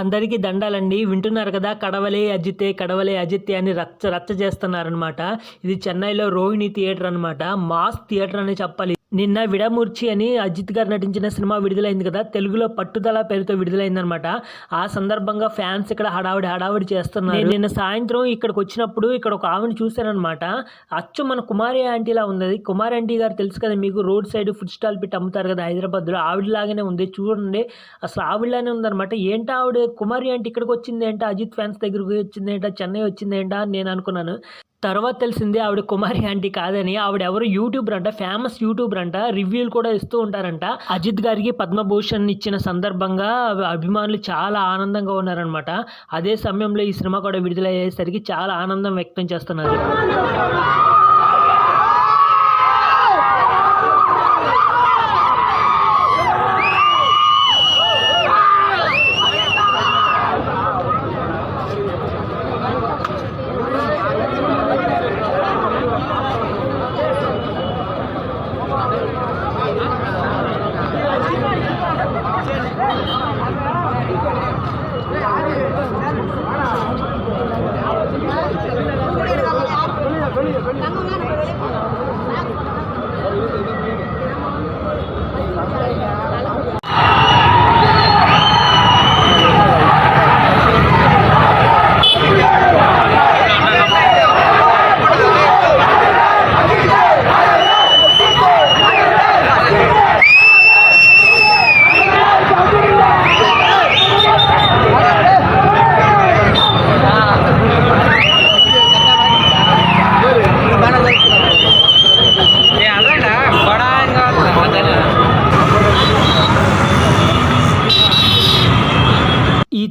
అందరికీ దండాలండి. వింటున్నారు కదా కడవలే అజితే కడవలే అజితే అని రచ్చ రచ్చ చేస్తున్నారనమాట ఇది చెన్నైలో రోహిణి థియేటర్ అనమాట మాస్ థియేటర్ అని చెప్పాలి. నిన్న విడమూర్చి అని అజిత్ గారు నటించిన సినిమా విడుదలైంది కదా తెలుగులో పట్టుదల పేరుతో విడుదలైందనమాట ఆ సందర్భంగా ఫ్యాన్స్ ఇక్కడ హడావిడి హడావిడి చేస్తున్నారు. నిన్న సాయంత్రం ఇక్కడికి వచ్చినప్పుడు ఇక్కడ ఒక ఆవిడ చూశానమాట అచ్చు మన కుమారి ఆంటీలా ఉంది. కుమారి ఆంటీ గారు తెలుసు కదా మీకు రోడ్ సైడ్ ఫుడ్ స్టాల్ పెట్టి అమ్ముతారు కదా హైదరాబాద్లో. ఆవిడలాగానే ఉంది. చూడండి అసలు ఆవిడలానే ఉందన్నమాట. ఏంటి ఆవిడ? కుమారి ఆంటీ ఇక్కడికి వచ్చింది ఏంటో అజిత్ ఫ్యాన్స్ దగ్గరికి వచ్చింది ఏంటో చెన్నై వచ్చింది ఏంట అని నేను అనుకున్నాను. తర్వాత తెలిసింది ఆవిడ కుమారి ఆంటీ కాదని. ఆవిడ ఎవరు? యూట్యూబర్ అంట ఫేమస్ యూట్యూబర్ అంట. రివ్యూలు కూడా ఇస్తూ ఉంటారంట. అజిత్ గారికి పద్మభూషణ్ ఇచ్చిన సందర్భంగా అభిమానులు చాలా ఆనందంగా ఉన్నారనమాట అదే సమయంలో ఈ సినిమా కూడా విడుదలయ్యేసరికి చాలా ఆనందం వ్యక్తం చేస్తున్నారు.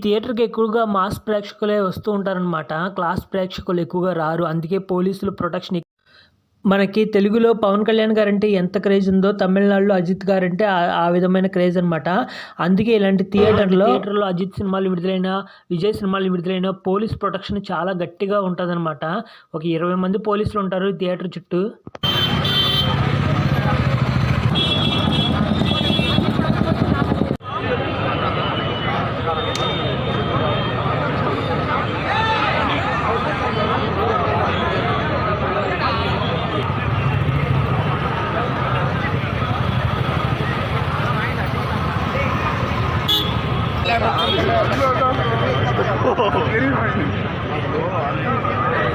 థియేటర్కి ఎక్కువగా మాస్ ప్రేక్షకులే వస్తూ ఉంటారనమాట క్లాస్ ప్రేక్షకులు ఎక్కువగా రారు. అందుకే పోలీసులు ప్రొటెక్షన్ మనకి తెలుగులో పవన్ కళ్యాణ్ గారంటే ఎంత క్రేజ్ ఉందో తమిళనాడులో అజిత్ గారంటే ఆ- ఆ విధమైన క్రేజ్ అనమాట అందుకే ఇలాంటి థియేటర్లో థియేటర్లో అజిత్ సినిమాలు విడుదలైన విజయ్ సినిమాలు విడుదలైన పోలీస్ ప్రొటెక్షన్ చాలా గట్టిగా ఉంటుందన్నమాట. ఒక ఇరవై మంది పోలీసులు ఉంటారు థియేటర్ చుట్టూ. Anyway.